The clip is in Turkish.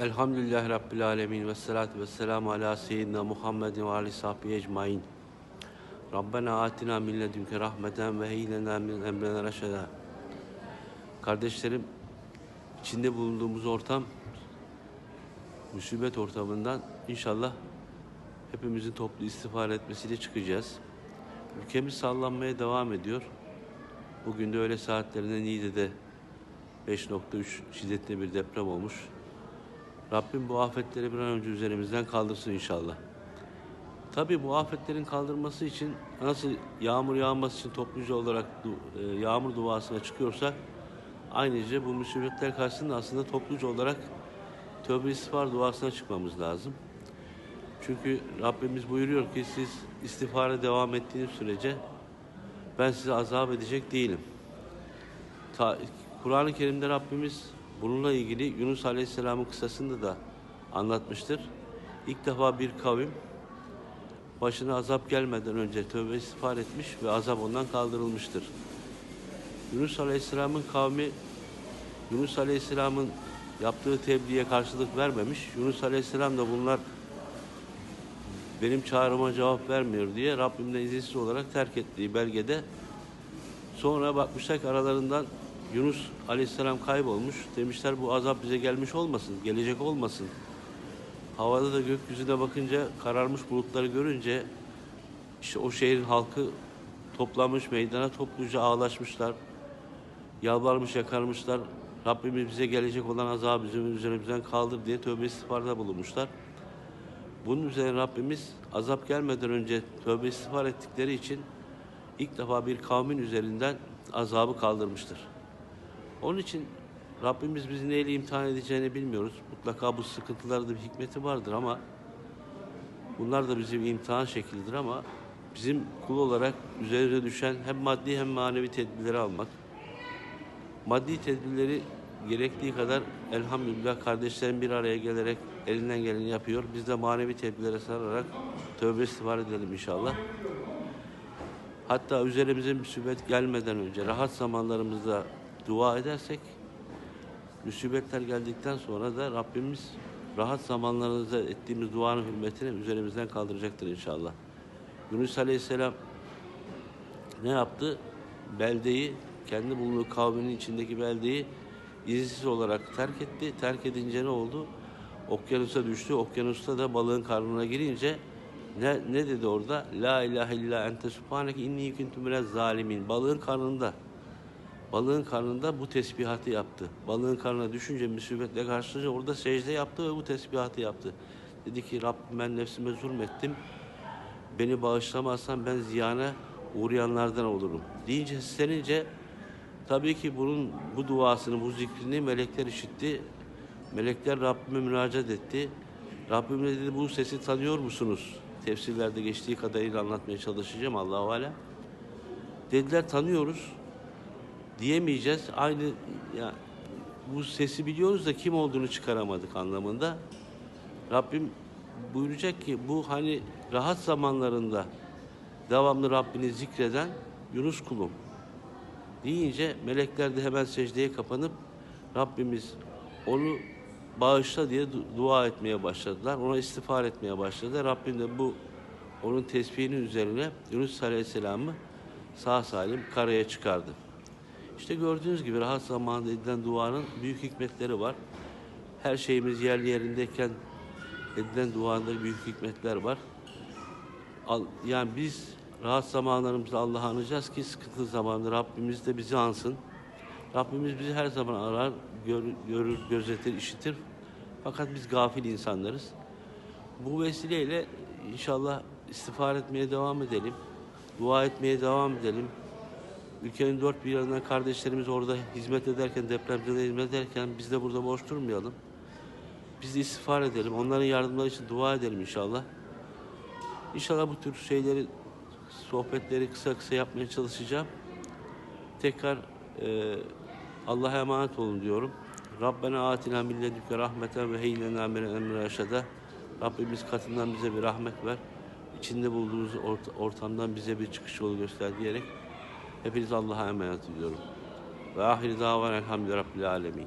Elhamdülillahi Rabbil Alemin ve salatu ve selamu ala seyyidina Muhammedin ve ali sahbihi ecmain. Rabbena atina min ledünke rahmeten ve heylena min emrena reşeda. Kardeşlerim, içinde bulunduğumuz ortam, musibet ortamından inşallah hepimizin toplu istifade etmesiyle çıkacağız. Ülkemiz sallanmaya devam ediyor. Bugün de öğle saatlerinde Niğde'de 5.3 şiddetli bir deprem olmuş. Rabbim bu afetleri bir an önce üzerimizden kaldırsın inşallah. Tabii bu afetlerin kaldırması için nasıl yağmur yağması için topluca olarak e, yağmur duasına çıkıyorsak aynıca bu musibetler karşısında aslında topluca olarak tövbe istiğfar duasına çıkmamız lazım. Çünkü Rabbimiz buyuruyor ki siz istiğfara devam ettiğiniz sürece ben size azap edecek değilim. Kur'an-ı Kerim'de Rabbimiz bununla ilgili Yunus Aleyhisselam'ın kıssasında da anlatmıştır. İlk defa bir kavim başına azap gelmeden önce tövbe istiğfar etmiş ve azap ondan kaldırılmıştır. Yunus Aleyhisselam'ın kavmi Yunus Aleyhisselam'ın yaptığı tebliğe karşılık vermemiş. Yunus Aleyhisselam da bunlar benim çağrıma cevap vermiyor diye Rabbimden izinsiz olarak terk ettiği belgede sonra bakmışlar aralarından Yunus Aleyhisselam kaybolmuş. Demişler bu azap bize gelmiş olmasın, gelecek olmasın. Havada da gökyüzüne bakınca kararmış bulutları görünce işte o şehrin halkı toplanmış meydana topluca ağlaşmışlar. Yalvarmış yakarmışlar. Rabbimiz bize gelecek olan azabı bizim üzerimizden kaldır diye tövbe istiğfarda bulunmuşlar. Bunun üzerine Rabbimiz azap gelmeden önce tövbe istiğfar ettikleri için ilk defa bir kavmin üzerinden azabı kaldırmıştır. Onun için Rabbimiz bizi neyle imtihan edeceğini bilmiyoruz. Mutlaka bu sıkıntılarda bir hikmeti vardır ama bunlar da bizim imtihan şeklidir ama bizim kul olarak üzerine düşen hem maddi hem manevi tedbirleri almak. Maddi tedbirleri gerektiği kadar elhamdülillah kardeşlerim bir araya gelerek elinden geleni yapıyor. Biz de manevi tedbirlere sararak tövbe istiğfar edelim inşallah. Hatta üzerimize musibet gelmeden önce rahat zamanlarımızda dua edersek musibetler geldikten sonra da Rabbimiz rahat zamanlarımızda ettiğimiz duanın hürmetine üzerimizden kaldıracaktır inşallah. Yunus Aleyhisselam ne yaptı? Beldeyi, kendi bulunduğu kavminin içindeki beldeyi izinsiz olarak terk etti. Terk edince ne oldu? Okyanusa düştü. Okyanusta da balığın karnına girince ne, ne dedi orada? La ilahe illa ente subhaneke inni kuntu minez zalimin. Balığın karnında. Balığın karnında bu tesbihatı yaptı. Balığın karnına düşünce musibetle karşılaşınca orada secde yaptı ve bu tesbihatı yaptı. Dedi ki Rabbim ben nefsime zulmettim. Beni bağışlamazsan ben ziyana uğrayanlardan olurum. Deyince seslenince tabii ki bunun bu duasını, bu zikrini melekler işitti. Melekler Rabbime müracaat etti. Rabbim de dedi bu sesi tanıyor musunuz? Tefsirlerde geçtiği kadarıyla anlatmaya çalışacağım Allahu Alem. Dediler tanıyoruz diyemeyeceğiz. Aynı ya bu sesi biliyoruz da kim olduğunu çıkaramadık anlamında. Rabbim buyuracak ki bu hani rahat zamanlarında devamlı Rabbini zikreden Yunus kulum deyince melekler de hemen secdeye kapanıp Rabbimiz onu bağışla diye du- dua etmeye başladılar. Ona istiğfar etmeye başladı. Rabbim de bu onun tesbihinin üzerine Yunus Aleyhisselam'ı sağ salim karaya çıkardı. İşte gördüğünüz gibi rahat zamanında edilen duanın büyük hikmetleri var. Her şeyimiz yerli yerindeyken edilen duanda büyük hikmetler var. Yani biz rahat zamanlarımızda Allah'ı anacağız ki sıkıntı zamanında Rabbimiz de bizi ansın. Rabbimiz bizi her zaman arar, gör- görür, gözetir, işitir. Fakat biz gafil insanlarız. Bu vesileyle inşallah istiğfar etmeye devam edelim. Dua etmeye devam edelim. Ülkenin dört bir yanından kardeşlerimiz orada hizmet ederken, depremzede hizmet ederken biz de burada boş durmayalım. Biz de istiğfar edelim. Onların yardımları için dua edelim inşallah. İnşallah bu tür şeyleri, sohbetleri kısa kısa yapmaya çalışacağım. Tekrar e, Allah'a emanet olun diyorum. Rabbena atina min ledünke rahmeten ve heylena min emre reşede. Rabbimiz katından bize bir rahmet ver. İçinde bulduğumuz ort- ortamdan bize bir çıkış yolu göster diyerek hepiniz Allah'a emanet ediyorum. Ve ahir davan elhamdülillahi rabbil alemin.